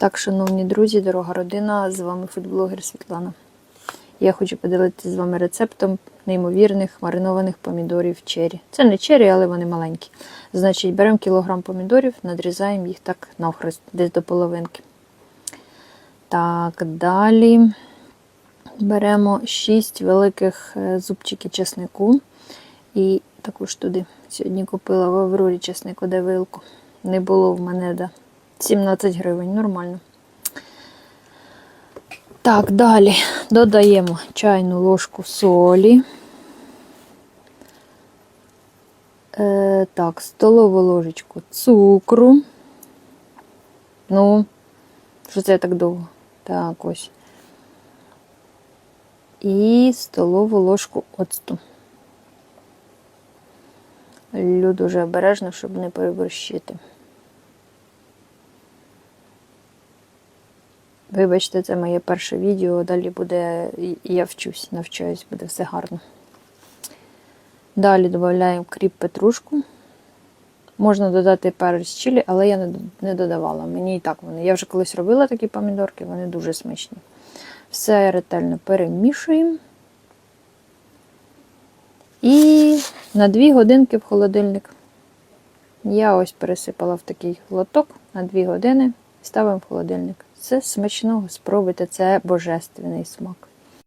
Так, шановні друзі, дорога родина, з вами фудблогер Світлана. Я хочу поділитися з вами рецептом неймовірних маринованих помідорів чері. Це не чері, але вони маленькі. Значить, беремо кілограм помідорів, надрізаємо їх так навхрест, десь до половинки. Так, далі беремо 6 великих е, зубчиків чеснику. І також туди сьогодні купила в Аврорі чеснику де вилку. Не було в мене да. 17 гривень, нормально. Так, далі додаємо чайну ложку солі. Е, так, столову ложечку цукру. Ну, що це так довго? Так, ось. І столову ложку оцту. Лю дуже обережно, щоб не переборщити. Вибачте, це моє перше відео. Далі буде, я вчусь, навчаюсь, буде все гарно. Далі додаємо кріп петрушку. Можна додати перець чилі, але я не, додавала. Мені і так вони. Я вже колись робила такі помідорки, вони дуже смачні. Все ретельно перемішуємо. І на 2 годинки в холодильник. Я ось пересипала в такий лоток на 2 години ставимо в холодильник. Це смачного, спробуйте, це божественний смак.